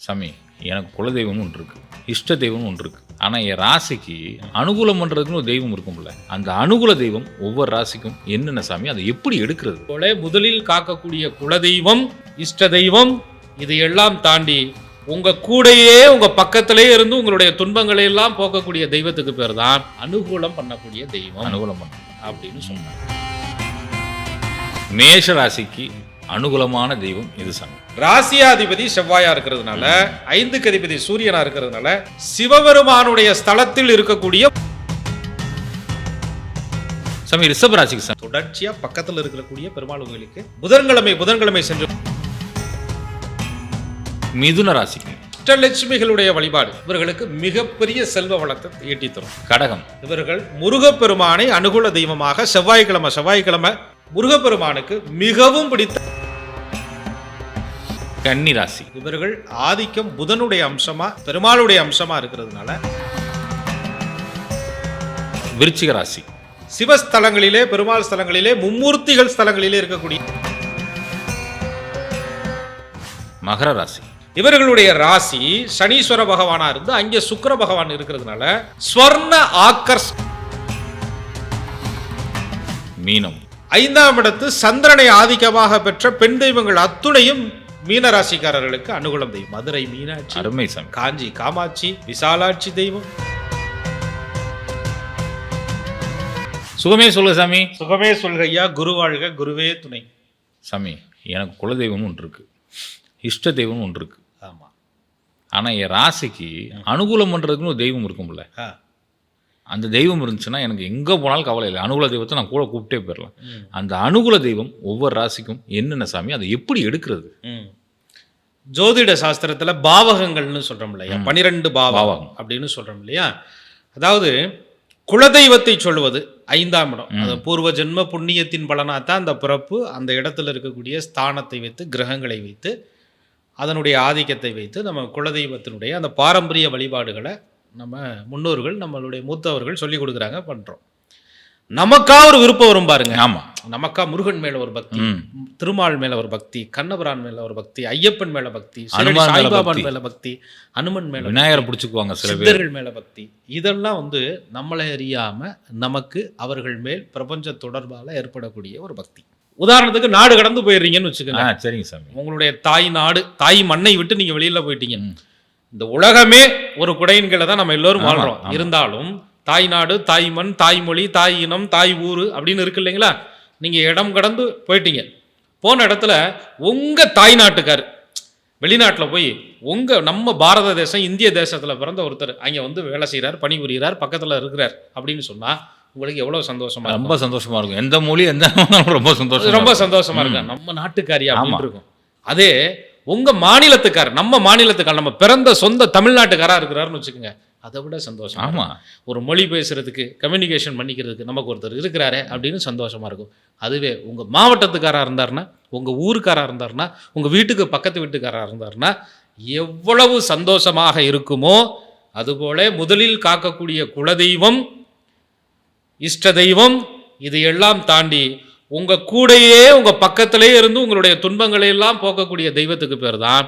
சாமி எனக்கு குலதெய்வம்னு ஒன்று இருக்கு. இஷ்ட தெய்வம்னு ஒன்று இருக்கு. ஆனால் என் ராசிக்கு அனுகூலம் பண்ணுறதுக்குன்னு ஒரு தெய்வம் இருக்கும்ல அந்த அனுகூல தெய்வம் ஒவ்வொரு ராசிக்கும் என்னென்ன சாமி அதை எப்படி எடுக்கிறது? போல முதலில் காக்கக்கூடிய குலதெய்வம் இஷ்ட தெய்வம் இதையெல்லாம் தாண்டி உங்க கூடயே உங்க பக்கத்திலே இருந்து உங்களுடைய துன்பங்களை எல்லாம் போக்கக்கூடிய தெய்வத்துக்கு பேர் தான் அனுகூலம் பண்ணக்கூடிய தெய்வம். அனுகூலம் பண்ண அப்படின்னு சொன்னாங்க மேஷ ராசிக்கு அனுகூலமான தெய்வம் இது சாமி ராசியாதிபதி செவ்வாயா இருக்கிறதுனால ஐந்துக்கு அதிபதி சூரியனா இருக்கிறதுனால சிவபெருமானுடைய ஸ்தலத்தில் இருக்கக்கூடிய சாமி ரிஷப ராசிக்கு சாமி தொடர்ச்சியா பக்கத்தில் இருக்கக்கூடிய பெருமாள் கோயிலுக்கு புதன்கிழமை புதன்கிழமை சென்று மிதுன ராசிக்கு. அஷ்டலட்சுமிகளுடைய வழிபாடு. இவர்களுக்கு மிகப்பெரிய செல்வ வளத்தை ஈட்டி தரும். கடகம். இவர்கள் முருகப்பெருமானை அனுகூல தெய்வமாக செவ்வாய்க்கிழமை செவ்வாய்க்கிழமை முருகப்பெருமானுக்கு மிகவும் பிடித்த கன்னி ராசி இவர்கள் ஆதிக்கம் புதனுடைய அம்சமா பெருமாளுடைய அம்சமா இருக்கிறதுனால விருச்சிக ராசி. சிவஸ்தலங்களிலே பெருமாள் ஸ்தலங்களிலே மும்மூர்த்திகள் ஸ்தலங்களிலே இருக்கக்கூடிய மகர ராசி. இவர்களுடைய ராசி சனீஸ்வர பகவானா இருந்து அங்கே சுக்கிர பகவான் இருக்கிறதுனால ஸ்வர்ண ஆக்கர்ஷ் மீனம். ஐந்தாம் இடத்து சந்திரனை ஆதிக்கமாக பெற்ற பெண் தெய்வங்கள் அத்துணையும் மீன ராசிக்காரர்களுக்கு அனுகூலம் தெய்வம் மதுரை மீனாட்சி அருமை காஞ்சி காமாட்சி விசாலாட்சி தெய்வம். சுகமே சொல்லு சாமி. சுகமே சொல்கையா குரு வாழ்க குருவே துணை. சாமி எனக்கு குலதெய்வம்னு ஒன்று இருக்கு. இஷ்ட தெய்வம்னு ஒன்று இருக்கு. ஆமா. ஆனால் என் ராசிக்கு அனுகூலம் பண்ணுறதுக்குன்னு ஒரு தெய்வம் இருக்கும்ல. ஆ. அந்த தெய்வம் இருந்துச்சுன்னா எனக்கு எங்கே போனாலும் கவலை இல்லை. அனுகூல தெய்வத்தை நான் கூட கூப்பிட்டே போயிடலாம். அந்த அனுகூல தெய்வம் ஒவ்வொரு ராசிக்கும் என்னென்ன சாமி அதை எப்படி எடுக்கிறது. ஜோதிட சாஸ்திரத்துல பாவகங்கள்னு சொல்றோம் இல்லையா? பனிரெண்டு பாவகம். அப்படின்னு சொல்றோம் இல்லையா? அதாவது குலதெய்வத்தை சொல்வது ஐந்தாம் இடம். அது பூர்வ ஜென்ம புண்ணியத்தின் பலனாத்தான் அந்த பிறப்பு அந்த இடத்துல இருக்கக்கூடிய ஸ்தானத்தை வைத்து கிரகங்களை வைத்து அதனுடைய ஆதிக்கத்தை வைத்து நம்ம குலதெய்வத்தினுடைய அந்த பாரம்பரிய வழிபாடுகளை நம்ம முன்னோர்கள் நம்மளுடைய மூத்தவர்கள் சொல்லி கொடுக்குறாங்க பண்றோம். நமக்கா ஒரு விருப்பம் வரும் பாருங்க. ஆமாம் நமக்கா முருகன் மேல ஒரு பக்தி திருமால் மேல ஒரு பக்தி கண்ணபிரான் மேல ஒரு பக்தி ஐயப்பன் மேல பக்தி சாய்பாபான். மேல பக்தி அனுமன் மேல விநாயகரை பிடிச்சிக்குவாங்க சில பேர். சித்தர்கள் மேல பக்தி. இதெல்லாம் வந்து நம்மளை அறியாம நமக்கு அவர்கள் மேல் பிரபஞ்ச தொடர்பால ஏற்படக்கூடிய ஒரு பக்தி. உதாரணத்துக்கு நாடு கடந்து போயிடுறீங்கன்னு வச்சுக்கோங்க. சரிங்க சாமி. உங்களுடைய தாய் நாடு தாய் மண்ணை விட்டு நீங்க வெளியில போயிட்டீங்க. இந்த உலகமே ஒரு குடையின் கீழே தான் நம்ம எல்லோரும் வாழ்றோம். இருந்தாலும் தாய் நாடு தாய் மண் தாய்மொழி தாய் இனம் தாய் ஊரு அப்படின்னு இருக்கு இல்லைங்களா? நீங்க இடம் கடந்து போயிட்டீங்க. போன இடத்துல உங்க தாய் நாட்டுக்கார் வெளிநாட்டில் போய் உங்க நம்ம பாரத தேசம் இந்திய தேசத்துல பிறந்த ஒருத்தர் அங்க வந்து வேலை செய்கிறார் பணிபுரிகிறார் பக்கத்துல இருக்கிறார் அப்படின்னு சொன்னா உங்களுக்கு எவ்வளவு சந்தோஷமா இருக்கும்? ரொம்ப சந்தோஷமா இருக்கும். எந்த மொழி எந்த ரொம்ப சந்தோஷம் ரொம்ப சந்தோஷமா இருக்கு நம்ம நாட்டுக்காரியா. அப்படின்னு இருக்கும். அதே உங்க மாநிலத்துக்கார் நம்ம மாநிலத்துக்கார் நம்ம பிறந்த சொந்த தமிழ்நாட்டுக்காரா இருக்கிறாருன்னு வச்சுக்கோங்க. அதை விட சந்தோஷம் ஆமா. ஒரு மொழி பேசுறதுக்கு கம்யூனிகேஷன் பண்ணிக்கிறதுக்கு நமக்கு ஒருத்தர் இருக்கிறாரே அப்படின்னு சந்தோஷமா இருக்கும். அதுவே உங்க மாவட்டத்துக்காரா இருந்தாருன்னா உங்க ஊருக்காரா இருந்தாருன்னா உங்க வீட்டுக்கு பக்கத்து வீட்டுக்காரா இருந்தாருன்னா எவ்வளவு சந்தோஷமாக இருக்குமோ அதுபோல முதலில் காக்கக்கூடிய குலதெய்வம் இஷ்ட தெய்வம் இதையெல்லாம் தாண்டி உங்க கூடயே உங்க பக்கத்திலே இருந்து உங்களுடைய துன்பங்களை எல்லாம் போக்கக்கூடிய தெய்வத்துக்கு பேர் தான்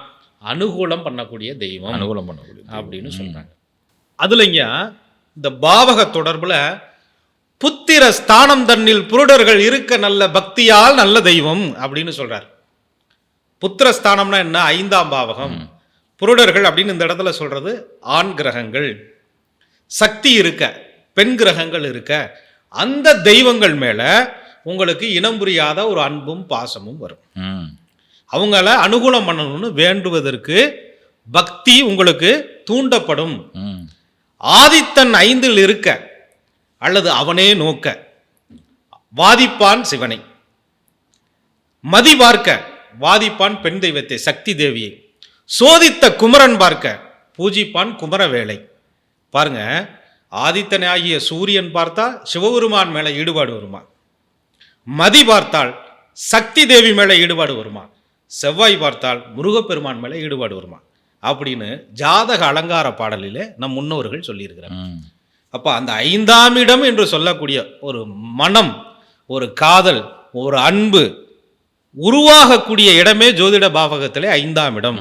அனுகூலம் பண்ணக்கூடிய தெய்வம். அனுகூலம் பண்ணக்கூடிய அப்படின்னு சொல்றாங்க. அதுலங்க இந்த பாவக தொடர்புல புத்திர ஸ்தானம் தன்னில் புருடர்கள் இருக்க நல்ல பக்தியால் நல்ல தெய்வம் அப்படின்னு சொல்றார். புத்திர ஸ்தானம்னா என்ன? ஐந்தாம் பாவகம். புருடர்கள் அப்படின்னு இந்த இடத்துல சொல்றது ஆண் கிரகங்கள். சக்தி இருக்க பெண் கிரகங்கள் இருக்க அந்த தெய்வங்கள் மேல உங்களுக்கு இனம் புரியாத ஒரு அன்பும் பாசமும் வரும். அவங்கள அனுகூலம் பண்ணணும்னு வேண்டுவதற்கு பக்தி உங்களுக்கு தூண்டப்படும். ஆதித்தன் ஐந்தில் இருக்க அல்லது அவனே நோக்க வாதிப்பான் சிவனை. மதி பார்க்க வாதிப்பான் பெண் தெய்வத்தை சக்தி தேவியை. சோதித்த குமரன் பார்க்க பூஜிப்பான் குமரவேளை பாருங்க ஆதித்தன் ஆகிய சூரியன் பார்த்தா சிவபெருமான் மேல ஈடுபாடு வருமா? மதி பார்த்தால் சக்தி தேவி மேல ஈடுபாடு வருமா? செவ்வாய் பார்த்தால் முருகப்பெருமான் மேல ஈடுபாடு வருமா? அப்படின்னு ஜாதக அலங்கார பாடலிலே நம் முன்னோர்கள் சொல்லியிருக்கிறார். ம். அப்போ அந்த ஐந்தாம் இடம் என்று சொல்லக்கூடிய ஒரு மனம் ஒரு காதல் ஒரு அன்பு உருவாகக்கூடிய இடமே ஜோதிட பாவகத்திலே ஐந்தாம் இடம்.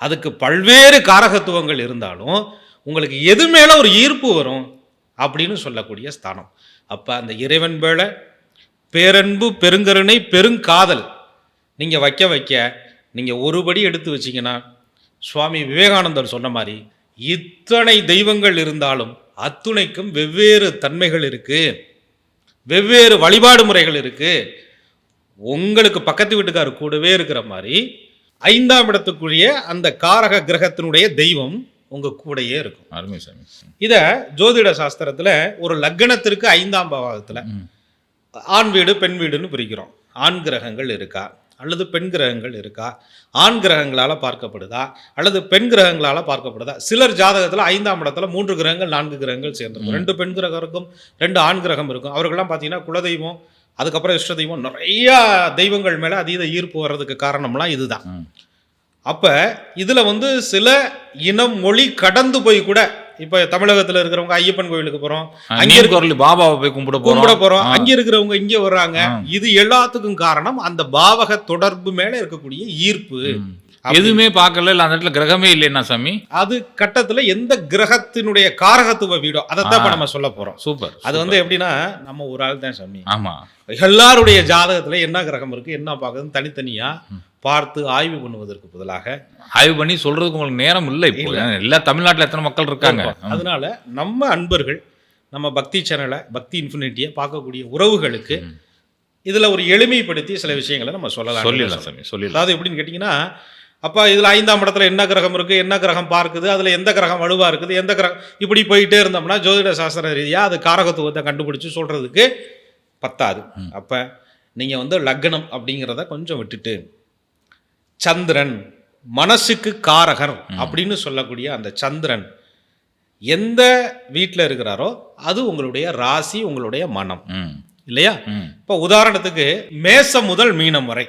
அதுக்கு பல்வேறு காரகத்துவங்கள் இருந்தாலும் உங்களுக்கு எது மேலே ஒரு ஈர்ப்பு வரும் அப்படின்னு சொல்லக்கூடிய ஸ்தானம். அப்போ அந்த இறைவன் மேல பேரன்பு பெருங்கருணை பெருங்காதல். நீங்கள் வைக்க வைக்க நீங்கள் ஒருபடி எடுத்து வச்சீங்கன்னா சுவாமி விவேகானந்தர் சொன்ன மாதிரி இத்தனை தெய்வங்கள் இருந்தாலும் அத்துணைக்கும் வெவ்வேறு தன்மைகள் இருக்கு. வெவ்வேறு வழிபாடு முறைகள் இருக்கு. உங்களுக்கு பக்கத்து வீட்டுக்காரர் கூடவே இருக்கிற மாதிரி ஐந்தாம் இடத்துக்குரிய அந்த காரக கிரகத்தினுடைய தெய்வம் உங்க கூடயே இருக்கும். அருமை சாமி. இத ஜோதிட சாஸ்திரத்துல ஒரு லக்னத்திற்கு ஐந்தாம் பாவகத்துல. ஆண் வீடு பெண் வீடுன்னு பிரிக்கிறோம். ஆண் கிரகங்கள் இருக்கா? அல்லது பெண் கிரகங்கள் இருக்கா? ஆண் கிரகங்களால பார்க்கப்படுதா? அல்லது பெண் கிரகங்களால பார்க்கப்படுதா? சிலர் ஜாதகத்துல ஐந்தாம் இடத்துல மூன்று கிரகங்கள் நான்கு கிரகங்கள் சேர்ந்திருக்கும். ரெண்டு பெண் கிரகம் இருக்கும் ரெண்டு ஆண் கிரகம் இருக்கும். அவர்கள்லாம் பார்த்தீங்கன்னா குலதெய்வம் அதுக்கப்புறம் இஷ்ட தெய்வம் நிறைய தெய்வங்கள் மேல அதீத ஈர்ப்பு வர்றதுக்கு காரணம்லாம் இதுதான். அப்ப இதுல வந்து சில இனம் மொழி கடந்து போய் கூட இப்ப தமிழகத்துல இருக்கிறவங்க ஐயப்பன் கோயிலுக்கு போறோம். அங்க குரல் பாபாவை போய் கும்பிட கும்பிட போறோம். அங்க இருக்கிறவங்க இங்க வர்றாங்க. இது எல்லாத்துக்கும் காரணம் அந்த பாவக தொடர்பு மேல இருக்கக்கூடிய ஈர்ப்பு. எதுவுமே பார்க்கல இல்ல அந்த இடத்துல கிரகமே இல்லைன்னா சாமி? அது கட்டத்துல எந்த கிரகத்தினுடைய காரகத்துவ வீடோ அதைத்தான் இப்ப. நம்ம சொல்ல போறோம். சூப்பர் அது வந்து எப்படின்னா நம்ம ஒரு ஆள் தான் சாமி. ஆமா. எல்லாருடைய ஜாதகத்துல என்ன கிரகம் இருக்கு என்ன பார்க்குதுன்னு தனித்தனியா பார்த்து ஆய்வு பண்ணுவதற்கு பதிலாக ஆய்வு பண்ணி சொல்றதுக்கு உங்களுக்கு நேரம் இல்லை இப்போ. எல்லா தமிழ்நாட்டுல எத்தனை மக்கள் இருக்காங்க? அதனால நம்ம அன்பர்கள் நம்ம பக்தி சேனலை பக்தி இன்ஃபினிட்டியை பார்க்கக்கூடிய உறவுகளுக்கு. இதுல ஒரு எளிமைப்படுத்தி சில விஷயங்களை நம்ம சொல்லலாம் சொல்லிடலாம் சாமி சொல்லிடலாம். அதாவது எப்படின்னு கேட்டிங்கன்னா அப்போ இதில் ஐந்தாம் இடத்துல என்ன கிரகம் இருக்குது என்ன கிரகம் பார்க்குது அதில் எந்த கிரகம் வலுவாக இருக்குது எந்த கிரகம் இப்படி போயிட்டே இருந்தோம்னா ஜோதிட சாஸ்திர ரீதியாக அது காரகத்துவத்தை கண்டுபிடிச்சு சொல்கிறதுக்கு பத்தாது. அப்போ நீங்கள் வந்து லக்னம் அப்படிங்கிறத கொஞ்சம் விட்டுட்டு சந்திரன் மனசுக்கு காரகர் அப்படின்னு சொல்லக்கூடிய அந்த சந்திரன் எந்த வீட்டில் இருக்கிறாரோ அது உங்களுடைய ராசி உங்களுடைய மனம். இல்லையா. இப்போ உதாரணத்துக்கு மேசம் முதல் மீனம் வரை.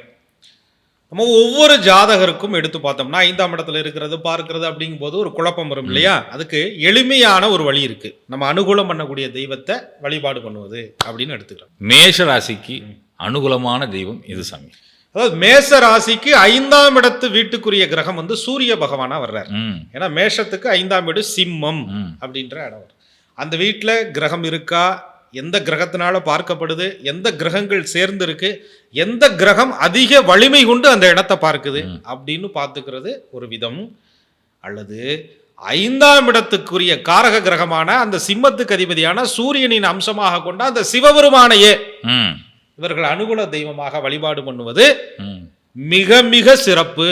நம்ம ஒவ்வொரு ஜாதகருக்கும் எடுத்து பார்த்தோம்னா ஐந்தாம் இடத்துல இருக்கிறது பார்க்கிறது அப்படிங்கும்போது ஒரு குழப்பம் வரும் இல்லையா? அதுக்கு எளிமையான ஒரு வழி இருக்கு. நம்ம அனுகூலம் பண்ணக்கூடிய தெய்வத்தை வழிபாடு பண்ணுவது அப்படின்னு எடுத்துக்கிறோம். மேஷ ராசிக்கு அனுகூலமான தெய்வம் இது சாமி. அதாவது மேச ராசிக்கு ஐந்தாம் இடத்து வீட்டுக்குரிய கிரகம் வந்து சூரிய பகவானா வர்றார். ஏன்னா மேஷத்துக்கு ஐந்தாம் வீடு சிம்மம். அப்படின்ற இடம் அந்த வீட்டில் கிரகம் இருக்கா? எந்த கிரகத்தினால பார்க்கப்படுது? எந்த கிரகங்கள் சேர்ந்து இருக்கு எந்த கிரகம் அதிக வலிமை கொண்டு அந்த இடத்தை பார்க்குது? அப்படின்னு பார்த்துக்கிறது ஒரு விதம். அல்லது ஐந்தாம் இடத்துக்குரிய காரக கிரகமான அந்த சிம்மத்துக்கு அதிபதியான சூரியனின் அம்சமாக கொண்ட அந்த சிவபெருமானையே. இவர்கள் அனுகூல தெய்வமாக வழிபாடு பண்ணுவது. மிக மிக சிறப்பு.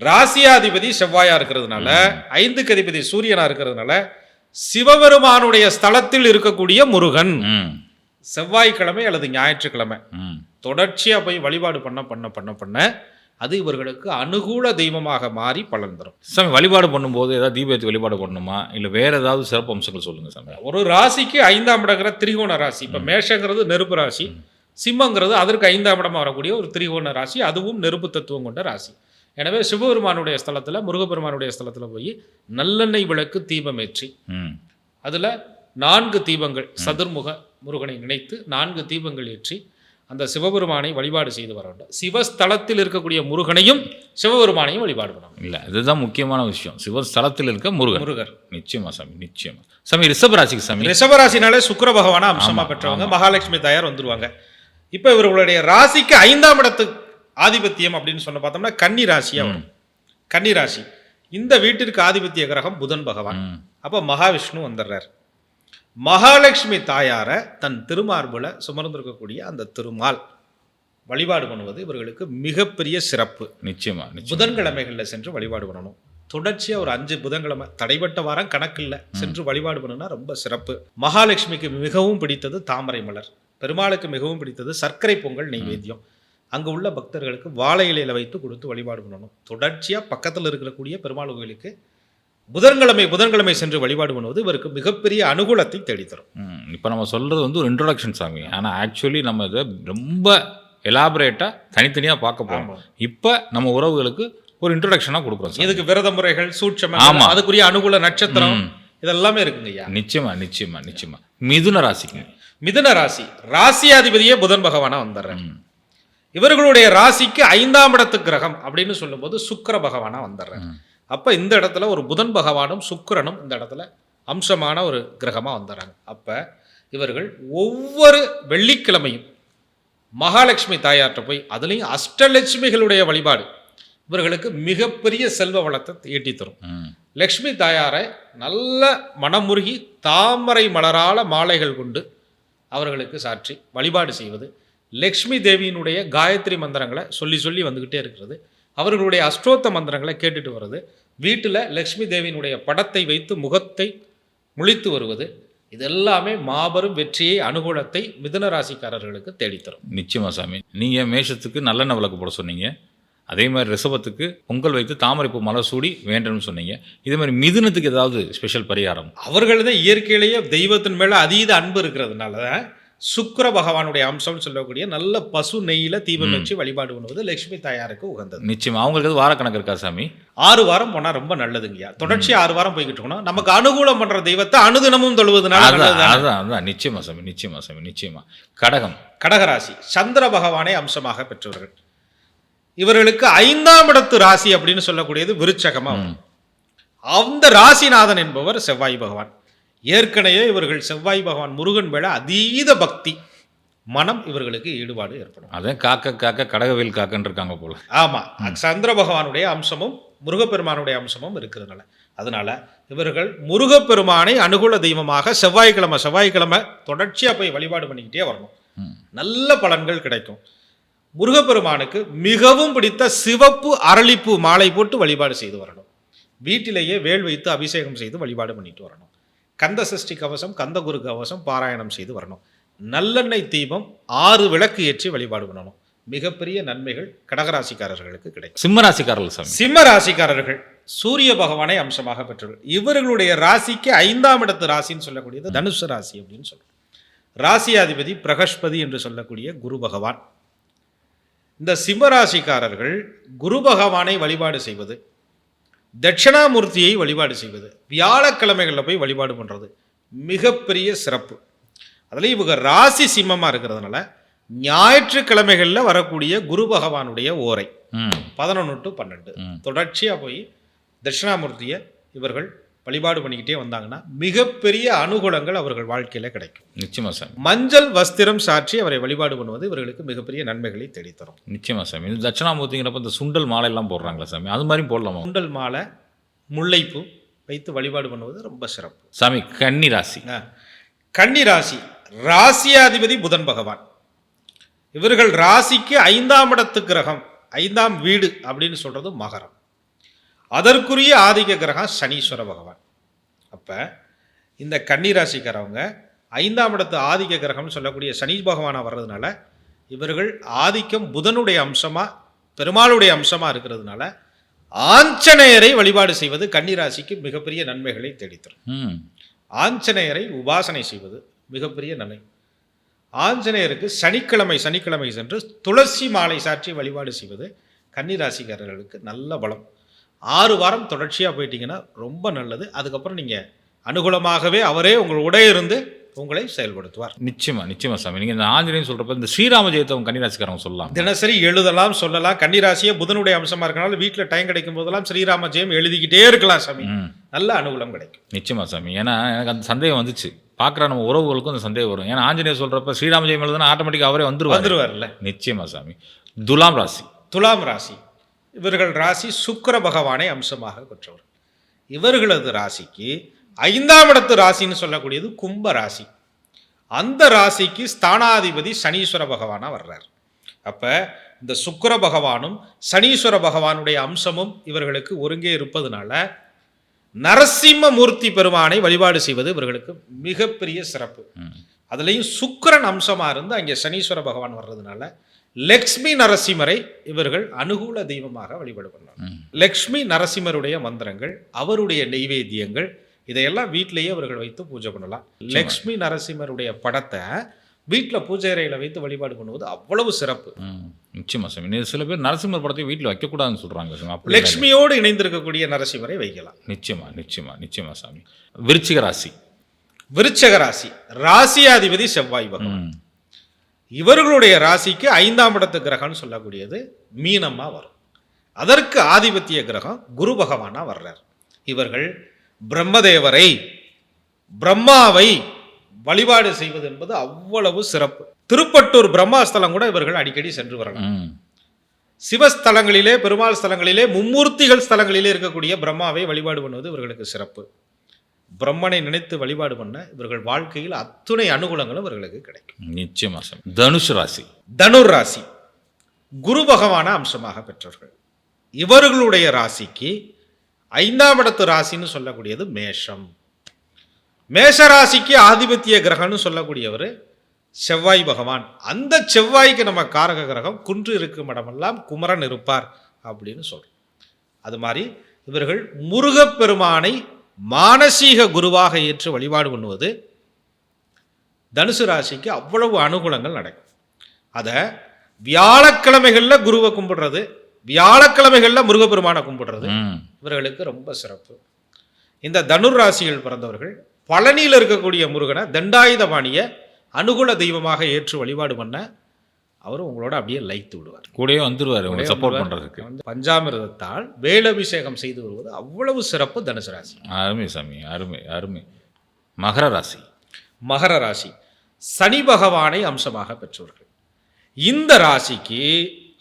ராசியாதிபதி செவ்வாயா இருக்கிறதுனால ஐந்துக்கு அதிபதி சூரியனா இருக்கிறதுனால சிவபெருமானுடைய ஸ்தலத்தில் இருக்கக்கூடிய முருகன். செவ்வாய்க்கிழமை அல்லது ஞாயிற்றுக்கிழமை ம். தொடர்ச்சியா போய் வழிபாடு பண்ண பண்ண பண்ண பண்ண அது இவர்களுக்கு அனுகூல தெய்வமாக மாறி பலன் தரும். சாமி வழிபாடு பண்ணும்போது ஏதாவது தீபத்தை வழிபாடு பண்ணணுமா இல்லை வேற ஏதாவது சிறப்பு அம்சங்கள் சொல்லுங்க சாமி. ஒரு ராசிக்கு ஐந்தாம் இடங்கிற திரிகோண ராசி. இப்ப மேஷங்கிறது நெருப்பு ராசி. சிம்மங்கிறது அதற்கு ஐந்தாம் இடமா வரக்கூடிய ஒரு திரிகோண ராசி. அதுவும் நெருப்பு தத்துவம் கொண்ட ராசி. எனவே சிவபெருமானுடைய ஸ்தலத்துல முருகப்பெருமானுடைய ஸ்தலத்துல போய் நல்லெண்ணெய் விளக்கு தீபமேற்றி ம். அதுல நான்கு தீபங்கள் சதுர்முக முருகனை நினைத்து நான்கு தீபங்கள் ஏற்றி அந்த சிவபெருமானை வழிபாடு செய்து வர வேண்டும். சிவஸ்தலத்தில் இருக்கக்கூடிய முருகனையும் சிவபெருமானையும் வழிபாடு பண்ணணும் இல்ல இதுதான் முக்கியமான விஷயம். சிவஸ்தலத்தில் இருக்க முருகன். முருகர். நிச்சயமா சாமி நிச்சயமா. சாமி ரிஷப ராசிக்கு சாமி. ரிஷபராசினாலே சுக்கிர பகவான அம்சமா பெற்றவங்க. மகாலட்சுமி தாயார் வந்துருவாங்க. இப்போ இவர்களுடைய ராசிக்கு ஐந்தாம் இடத்து ஆதிபத்தியம் அப்படின்னு சொன்ன பார்த்தோம்னா கன்னி ராசியா வரும் கன்னி ராசி. இந்த வீட்டிற்கு ஆதிபத்திய கிரகம் புதன் பகவான். அப்போ மகாவிஷ்ணு வந்துடுறார் மகாலட்சுமி தாயாரை தன் திருமார்புல சுமர்ந்திருக்கக்கூடிய அந்த திருமால் வழிபாடு பண்ணுவது இவர்களுக்கு மிகப்பெரிய சிறப்பு. நிச்சயமா புதன்கிழமைகளில் சென்று வழிபாடு பண்ணணும். தொடர்ச்சியாக ஒரு அஞ்சு புதன்கிழமை தடைப்பட்ட வாரம் கணக்கில்ல சென்று வழிபாடு பண்ணுனா ரொம்ப சிறப்பு. மகாலட்சுமிக்கு மிகவும் பிடித்தது தாமரை மலர். பெருமாளுக்கு மிகவும் பிடித்தது சர்க்கரை பொங்கல் நெய்வேத்தியம் அங்கே உள்ள பக்தர்களுக்கு வாழை இலையில வைத்து கொடுத்து வழிபாடு பண்ணணும். தொடர்ச்சியாக பக்கத்தில் இருக்கக்கூடிய பெருமாள் கோயிலுக்கு புதன்கிழமை புதன்கிழமை சென்று வழிபாடு பண்ணுவது இவருக்கு மிகப்பெரிய அனுகூலத்தை தேடித்தரும். இப்போ நம்ம சொல்றது வந்து ஒரு இன்ட்ரோடக்ஷன் சாமி ஆனா ஆக்சுவலி நம்ம இதை ரொம்ப எலாபரேட்டா தனித்தனியா பார்க்க ஆமா. இப்போ நம்ம உறவுகளுக்கு ஒரு இன்ட்ரோடக்ஷனா கொடுக்குறோம் இதுக்கு விரத முறைகள் சூட்சம ஆமா. அதுக்குரிய அனுகூல நட்சத்திரம். இதெல்லாமே இருக்குங்க ஐயா நிச்சயமா நிச்சயமா நிச்சயமா மிதுன ராசிக்கு மிதுன ராசி ராசியாதிபதியே புதன் பகவானா வந்துடுறார் ம். இவர்களுடைய ராசிக்கு ஐந்தாம் இடத்து கிரகம் அப்படின்னு சொல்லும்போது சுக்கிர பகவானா வந்துடுறாரு ம். அப்ப இந்த இடத்துல ஒரு புதன் பகவானும் சுக்கிரனும் இந்த இடத்துல அம்சமான ஒரு கிரகமா வந்துடுறாங்க அப்ப இவர்கள் ஒவ்வொரு வெள்ளிக்கிழமையும் மகாலட்சுமி தாயார்கிட்ட போய் அதுலேயும் அஷ்டலட்சுமிகளுடைய வழிபாடு இவர்களுக்கு மிகப்பெரிய செல்வ வளத்தை ஈட்டி தரும். லக்ஷ்மி தாயாரை நல்ல மனமுருகி தாமரை மலரால மாலைகள் கொண்டு அவர்களுக்கு சாற்றி வழிபாடு செய்வது லக்ஷ்மி தேவியினுடைய காயத்ரி மந்திரங்களை சொல்லி சொல்லி வந்துக்கிட்டே இருக்கிறது. அவர்களுடைய அஷ்டோத்த மந்திரங்களை கேட்டுட்டு வர்றது. வீட்டில் லக்ஷ்மி தேவியினுடைய படத்தை வைத்து முகத்தை முழித்து வருவது. இது எல்லாமே மாபெரும் வெற்றியை அனுகூலத்தை மிதுன ராசிக்காரர்களுக்கு தேடித்தரும். நிச்சயமா சாமி. நீங்கள் மேஷத்துக்கு நல்லெண்ணெய் விளக்கு போட சொன்னீங்க. அதே மாதிரி ரிஷபத்துக்கு பொங்கல் வைத்து தாமரைப்பூ மலர் சூடி வேண்டணும்னு சொன்னீங்க. இதே மாதிரி மிதுனத்துக்கு ஏதாவது ஸ்பெஷல் பரிகாரம்? அவர்கள் தான் இயற்கையிலேயே தெய்வத்தின் மேலே அதீத அன்பு இருக்கிறதுனால தான் சுக்கிர பகவானுடைய அம்சம்னு சொல்லக்கூடிய நல்ல பசு நெய்யில தீபம் வச்சு வழிபாடு பண்ணுவது லட்சுமி தாயாருக்கு உகந்தது. நிச்சயமா. அவங்களுக்கு வாரக்கணக்கு இருக்கா சாமி? ஆறு வாரம் போனா ரொம்ப நல்லதுங்கய்யா. தொடர்ச்சி ஆறு வாரம் போய்கிட்டு இருக்கணும். நமக்கு அனுகூலம் பண்ற தெய்வத்தை அனுதினமும் தொழுவதனால நிச்சயமா சாமி நிச்சயமா சாமி நிச்சயமா. கடகம். கடகராசி. சந்திர பகவானை அம்சமாக பெற்றவர்கள் இவர்களுக்கு ஐந்தாம் இடத்து ராசி அப்படின்னு சொல்லக்கூடியது விருச்சகமா வரும். அந்த ராசிநாதன் என்பவர் செவ்வாய் பகவான். ஏற்கனவே இவர்கள் செவ்வாய் பகவான் முருகன் மேல அதீத பக்தி மனம் இவர்களுக்கு ஈடுபாடு ஏற்படும். அதான் காக்க காக்க கடகவேல் காக்கன்னு இருக்காங்க போல. ஆமா சந்திர பகவானுடைய அம்சமும் முருகப்பெருமானுடைய அம்சமும் இருக்கிறதுனால. அதனால இவர்கள் முருகப்பெருமானை அனுகூல தெய்வமாக செவ்வாய்க்கிழமை செவ்வாய்க்கிழமை தொடர்ச்சியா போய் வழிபாடு பண்ணிக்கிட்டே வரணும். நல்ல பலன்கள் கிடைக்கும். முருகப்பெருமானுக்கு மிகவும் பிடித்த சிவப்பு அரளிப்பூ மாலை போட்டு வழிபாடு செய்து வரணும். வீட்டிலேயே வேல் வைத்து அபிஷேகம் செய்து வழிபாடு பண்ணிட்டு வரணும். கந்த சஷ்டி கவசம் கந்த குரு கவசம் பாராயணம் செய்து வரணும். நல்லெண்ணெய் தீபம் ஆறு விளக்கு ஏற்றி வழிபாடு பண்ணணும். மிகப்பெரிய நன்மைகள் கடகராசிக்காரர்களுக்கு கிடைக்கும். சிம்ம ராசிக்காரர்கள் சாமி. சிம்ம ராசிக்காரர்கள் சூரிய பகவானை அம்சமாக பெற்றவர்கள் இவர்களுடைய ராசிக்கு ஐந்தாம் இடத்து ராசின்னு சொல்லக்கூடியது தனுசு ராசி அப்படின்னு சொல்றோம். ராசியாதிபதி பிரகஸ்பதி என்று சொல்லக்கூடிய குரு பகவான். இந்த சிம்ம ராசிக்காரர்கள் குரு பகவானை வழிபாடு செய்வது தட்சிணாமூர்த்தியை வழிபாடு செய்வது வியாழக்கிழமைகளில் போய் வழிபாடு பண்ணுறது மிகப்பெரிய சிறப்பு. அதில் இவங்க ராசி சிம்மமாக இருக்கிறதுனால ஞாயிற்றுக்கிழமைகளில் வரக்கூடிய குரு பகவானுடைய ஓரை பதினொன்று டு பன்னெண்டு. தொடர்ச்சியாக போய் தட்சிணாமூர்த்தியை இவர்கள் வழிபாடு பண்ணிக்கிட்டே வந்தாங்கன்னா மிகப்பெரிய அனுகூலங்கள் அவர்கள் வாழ்க்கையில் கிடைக்கும். நிச்சயமா சாமி. மஞ்சள் வஸ்திரம் சாற்றி அவரை வழிபாடு பண்ணுவது இவர்களுக்கு மிகப்பெரிய நன்மைகளை தேடித்தரும். நிச்சயமா சாமி. இது தட்சிணாமூர்த்திங்கிறப்ப இந்த சுண்டல் மாலை எல்லாம் போடுறாங்களா சாமி? அது மாதிரியும் போடலாமா? குண்டல் மாலை முல்லைப்பூ வைத்து வழிபாடு பண்ணுவது ரொம்ப சிறப்பு. சாமி கன்னி ராசி. கன்னி ராசி ராசியாதிபதி புதன் பகவான். இவர்கள் ராசிக்கு ஐந்தாம் இடத்து கிரகம் ஐந்தாம் வீடு அப்படின்னு சொல்றது மகரம். அதற்குரிய ஆதிக்க கிரகம் சனீஸ்வர பகவான். அப்ப இந்த கன்னி ராசிக்காரவங்க ஐந்தாம் இடத்து ஆதிக்க கிரகம்னு சொல்லக்கூடிய சனி பகவானா வர்றதுனால இவர்கள் ஆதிக்கம் புதனுடைய அம்சமா பெருமாளுடைய அம்சமா இருக்கிறதுனால ஆஞ்சநேயரை வழிபாடு செய்வது கன்னி ராசிக்கு மிகப்பெரிய நன்மைகளை தேடித்தரும். ஆஞ்சநேயரை உபாசனை செய்வது மிகப்பெரிய நன்மை. ஆஞ்சநேயருக்கு சனிக்கிழமை சனிக்கிழமை சென்று துளசி மாலை சாற்றி வழிபாடு செய்வது கன்னிராசிக்காரர்களுக்கு நல்ல பலம். ஆறு வாரம் தொடர்ச்சியாக போயிட்டீங்கன்னா ரொம்ப நல்லது. அதுக்கப்புறம் நீங்கள் அனுகூலமாகவே அவரே உங்களோட இருந்து உங்களை செயல்படுத்துவார். நிச்சயமா நிச்சயமா சாமி. நீங்க இந்த ஆஞ்சநேயன் சொல்றப்ப இந்த ஸ்ரீராம ஜெயத்தை அவங்க கன்னிராசிக்காரங்க சொல்லலாம். தினசரி எழுதலாம் சொல்லலாம். கன்னிராசியே புதனுடைய அம்சமாக இருக்கனால வீட்டில் டைம் கிடைக்கும் போதெல்லாம் ஸ்ரீராம ஜெயம் எழுதிக்கிட்டே இருக்கலாம் சாமி. நல்ல அனுகூலம் கிடைக்கும். நிச்சயமா சாமி. ஏன்னா எனக்கு அந்த சந்தேகம் வந்துச்சு. பார்க்குற நம்ம உறவுகளுக்கும் அந்த சந்தேகம் வரும். ஏன்னா ஆஞ்சநேயர் சொல்றப்ப ஸ்ரீராம ஜெயம் எழுதுனா ஆட்டோமேட்டிக்காக அவரே வந்துருவார். வந்துருவார்ல நிச்சயமா சாமி. துலாம் ராசி. துலாம் ராசி. இவர்கள் ராசி சுக்கிர பகவானை அம்சமாக பெற்றவர் இவர்களது ராசிக்கு ஐந்தாம் இடத்து ராசின்னு சொல்லக்கூடியது கும்ப ராசி. அந்த ராசிக்கு ஸ்தானாதிபதி சனீஸ்வர பகவானா வர்றார். அப்ப இந்த சுக்கிர பகவானும் சனீஸ்வர பகவானுடைய அம்சமும் இவர்களுக்கு ஒருங்கே இருப்பதனால நரசிம்ம மூர்த்தி பெருமானை வழிபாடு செய்வது இவர்களுக்கு மிகப்பெரிய சிறப்பு. அதுலேயும் சுக்கிரன் அம்சமாக இருந்து அங்கே சனீஸ்வர பகவான் வர்றதுனால லக்ஷ்மி நரசிம்மரை இவர்கள் அனுகூல தெய்வமாக வழிபாடு பண்ணாங்க ம். லக்ஷ்மி நரசிம்மருடைய மந்திரங்கள் அவருடைய நெய்வேத்தியங்கள் இதையெல்லாம் வீட்டிலேயே அவர்கள் வைத்து பூஜை பண்ணலாம். லக்ஷ்மி நரசிம்மருடைய படத்தை வீட்டில் பூஜை அறையில் வைத்து வழிபாடு பண்ணுவது அவ்வளவு சிறப்பு. நிச்சயமா சாமி. சில பேர் நரசிம்மர் படத்தை வீட்டில் வைக்கக்கூடாதுன்னு இல்லை. லக்ஷ்மியோடு இணைந்திருக்கக்கூடிய நரசிம்மரை வைக்கலாம். நிச்சயமா நிச்சயமா நிச்சயமா சாமி. விருச்சிக ராசி. விருச்சக ராசி. ராசியாதிபதி செவ்வாய் பகவான். இவர்களுடைய ராசிக்கு ஐந்தாம் இடத்து கிரகம்னு சொல்லக்கூடியது மீனமா வரும். அதற்கு ஆதிபத்திய கிரகம் குரு பகவானா வர்றார். இவர்கள் பிரம்மதேவரை பிரம்மாவை வழிபாடு செய்வது என்பது அவ்வளவு சிறப்பு. திருப்பட்டூர் பிரம்மாஸ்தலம் கூட இவர்கள் அடிக்கடி சென்று வரலாம். சிவஸ்தலங்களிலே பெருமாள் ஸ்தலங்களிலே மும்மூர்த்திகள் ஸ்தலங்களிலே இருக்கக்கூடிய பிரம்மாவை வழிபாடு பண்ணுவது இவர்களுக்கு சிறப்பு. பிரம்மனை நினைத்து வழிபாடு பண்ண இவர்கள் வாழ்க்கையில் அத்துணை அனுகூலங்களும் இவர்களுக்கு கிடைக்கும். நிச்சயமா தனுஷ் ராசி. தனுர் ராசி குரு பகவான அம்சமாக பெற்றவர்கள் இவர்களுடைய ராசிக்கு ஐந்தாம் இடத்து ராசின்னு சொல்லக்கூடியது மேஷம். மேஷ ராசிக்கு ஆதிபத்திய கிரகம்னு சொல்லக்கூடியவர் செவ்வாய் பகவான். அந்த செவ்வாய்க்கு நம்ம காரக கிரகம் குன்று இருக்கும் இடமெல்லாம் குமரன் இருப்பார் அப்படின்னு சொல்றோம். அது மாதிரி இவர்கள் முருகப்பெருமானை மானசீக குருவாக ஏற்று வழிபாடு பண்ணுவது தனுசு ராசிக்கு அவ்வளவு அனுகூலங்கள் நடக்கும். அதை வியாழக்கிழமைகளில் குருவை கும்பிடுறது வியாழக்கிழமைகளில் முருகப்பெருமானை கும்பிடுறது இவர்களுக்கு ரொம்ப சிறப்பு. இந்த தனுர் ராசியில் பிறந்தவர்கள் பழனியில் இருக்கக்கூடிய முருகனை தண்டாயுதபாணிய அனுகூல தெய்வமாக ஏற்று வழிபாடு பண்ண அவர் உங்களோட அப்படியே லைத்து விடுவார். கூடயே வந்துருவாரு உங்களுக்கு சப்போர்ட் விடுவார். பண்றதுக்கு. வந்து பஞ்சாமிரதத்தால் வேலபிஷேகம் செய்து வருவது அவ்வளவு சிறப்பு தனுசு ராசி. அருமை சாமி அருமை அருமை. மகர ராசி. மகர ராசி சனி பகவானை அம்சமாக பெற்றவர்கள் இந்த ராசிக்கு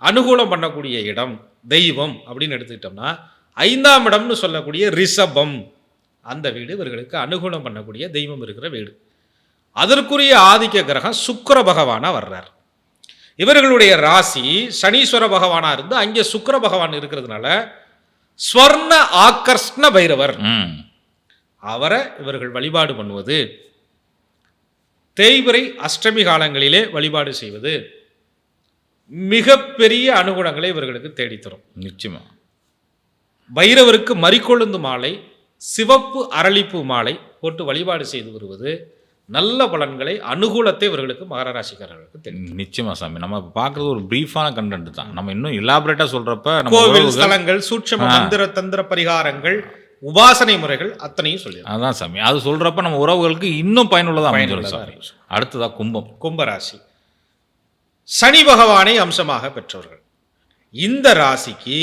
அனுகூலம் பண்ணக்கூடிய இடம் தெய்வம் அப்படின்னு எடுத்துக்கிட்டோம்னா ஐந்தாம் இடம்னு சொல்லக்கூடிய ரிஷபம். அந்த வீடு இவர்களுக்கு அனுகூலம் பண்ணக்கூடிய தெய்வம் இருக்கிற வீடு. அதற்குரிய ஆதிக்க கிரகம் சுக்கிர பகவானா வர்றார். இவர்களுடைய ராசி சனீஸ்வர பகவானா இருந்து அங்கே சுக்கிர பகவான் இருக்கிறதுனால ஸ்வர்ண ஆக்கர்ஷ்ண பைரவர். அவரை இவர்கள் வழிபாடு பண்ணுவது. தேய்பிறை அஷ்டமி காலங்களிலே வழிபாடு செய்வது. மிகப்பெரிய அனுகூலங்களை இவர்களுக்கு தேடித்தரும். நிச்சயமா. பைரவருக்கு மறிக்கொழுந்து மாலை சிவப்பு அரளிப்பூ மாலை போட்டு வழிபாடு செய்து வருவது. நல்ல பலன்களை அனுகூலத்தை இவர்களுக்கு மகர ராசிக்காரர்களுக்கு தெரியும் நிச்சயமா சாமி. நம்ம பார்க்கறது ஒரு பிரீஃபான கண்டென்ட் தான். நம்ம இன்னும் இலாபரேட்டா சொல்றப்ப கோவில் ஸ்தலங்கள் சூட்சம மந்திர தந்திர பரிகாரங்கள் உபாசனை முறைகள் அத்தனையும் சொல்லிடுறோம் அதான் சாமி. அது சொல்றப்ப நம்ம உறவுகளுக்கு இன்னும் பயனுள்ளதா அமைஞ்சிடும் சாமி. அடுத்ததா கும்பம். கும்பராசி. சனி பகவானை அம்சமாக பெற்றவர்கள் இந்த ராசிக்கு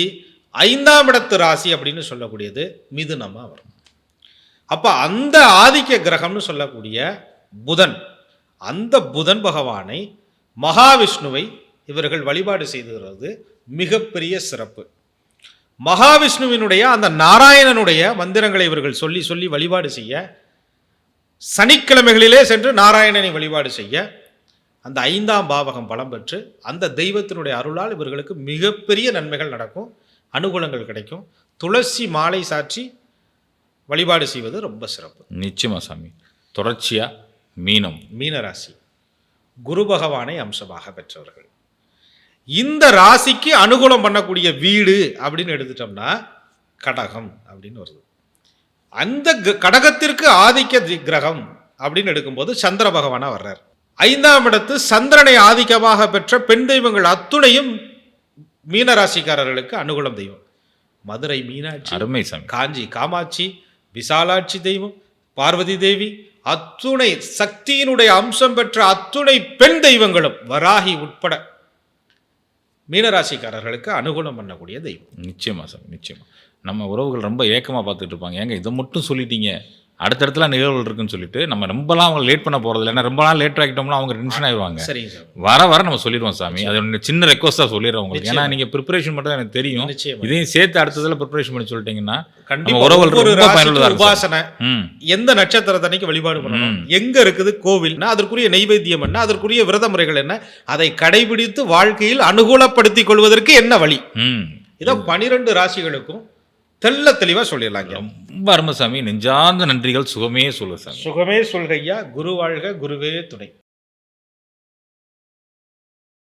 ஐந்தாம் இடத்து ராசி அப்படின்னு சொல்லக்கூடியது மிதுனமா வரும். அப்ப அந்த ஆதிக்க கிரகம்னு சொல்லக்கூடிய புதன். அந்த புதன் பகவானை மகாவிஷ்ணுவை இவர்கள் வழிபாடு செய்துகிறது. மிகப்பெரிய சிறப்பு. மகாவிஷ்ணுவினுடைய அந்த நாராயணனுடைய மந்திரங்களை இவர்கள் சொல்லி சொல்லி வழிபாடு செய்ய சனிக்கிழமைகளிலே சென்று நாராயணனை வழிபாடு செய்ய அந்த ஐந்தாம் பாவகம் பலம் பெற்று அந்த தெய்வத்தினுடைய அருளால் இவர்களுக்கு மிகப்பெரிய நன்மைகள் நடக்கும் அனுகூலங்கள் கிடைக்கும். துளசி மாலை சாற்றி வழிபாடு செய்வது ரொம்ப சிறப்பு. நிச்சயமா சாமி. தொடர்ச்சியாக மீனம். மீனராசி. குரு பகவானை அம்சமாக பெற்றவர்கள். இந்த ராசிக்கு அனுகூலம் பண்ணக்கூடிய வீடு அப்படின்னு எடுத்துட்டோம்னா கடகம் அப்படின்னு வருது. அந்த கடகத்திற்கு ஆதிக்க கிரகம் அப்படின்னு எடுக்கும்போது சந்திர பகவானா வர்றார். ஐந்தாம் இடத்து சந்திரனை ஆதிக்கமாக பெற்ற பெண் தெய்வங்கள் அத்துணையும் மீனராசிக்காரர்களுக்கு அனுகூலம் தெய்வம். மதுரை மீனாட்சி அருமை காஞ்சி காமாட்சி விசாலாட்சி தெய்வம் பார்வதி தேவி அத்துணை சக்தியினுடைய அம்சம் பெற்ற அத்துணை பெண் தெய்வங்களும் வராகி உட்பட மீனராசிக்காரர்களுக்கு அனுகூலம் பண்ணக்கூடிய தெய்வம். நிச்சயமா சார் நிச்சயமா. நம்ம உறவுகள் ரொம்ப ஏக்கமாக பார்த்துட்டு இருப்பாங்க. ஏங்க இதை மட்டும் சொல்லிட்டீங்க. அடுத்தடுத்துல நிகழ்வுகள் இருக்குன்னு சொல்லிட்டு நம்ம ரொம்பலாம் அவங்க லேட் பண்ண போறது இல்லை ரொம்ப நாள் லேட் ஆகிட்டோம்னா அவங்க டென்ஷன் ஆயிடுவாங்க. வர வர நம்ம சொல்லிடுவோம் சாமி. அது சின்ன ரெக்வஸ்டா சொல்லிடுறோம் உங்களுக்கு. ஏன்னா நிச்சயமா. நீங்க ப்ரிப்பரேஷன் மட்டும் எனக்கு தெரியும். இதையும் சேர்த்து அடுத்ததுல ப்ரிப்பரேஷன் பண்ணி சொல்லிட்டீங்கன்னா கண்டிப்பா. உறவுகள் உபாசனை. எந்த நட்சத்திரத்தன்னைக்கு வழிபாடு பண்ணணும். எங்க இருக்குது? கோவில்னா அதற்குரிய நெய்வேத்தியம் என்ன? அதற்குரிய விரத முறைகள் என்ன? அதை கடைபிடித்து வாழ்க்கையில் அனுகூலப்படுத்திக் கொள்வதற்கு என்ன வழி? இதை பனிரெண்டு ராசிகளுக்கும் தெள்ள தெளிவா சொல்லிடலாங்க. ரொம்ப அருமை சாமி. நெஞ்சார்ந்த நன்றிகள். சுகமே சொல்லு சாமி. சுகமே சொல்கையா. குரு வாழ்க குருவே துணை.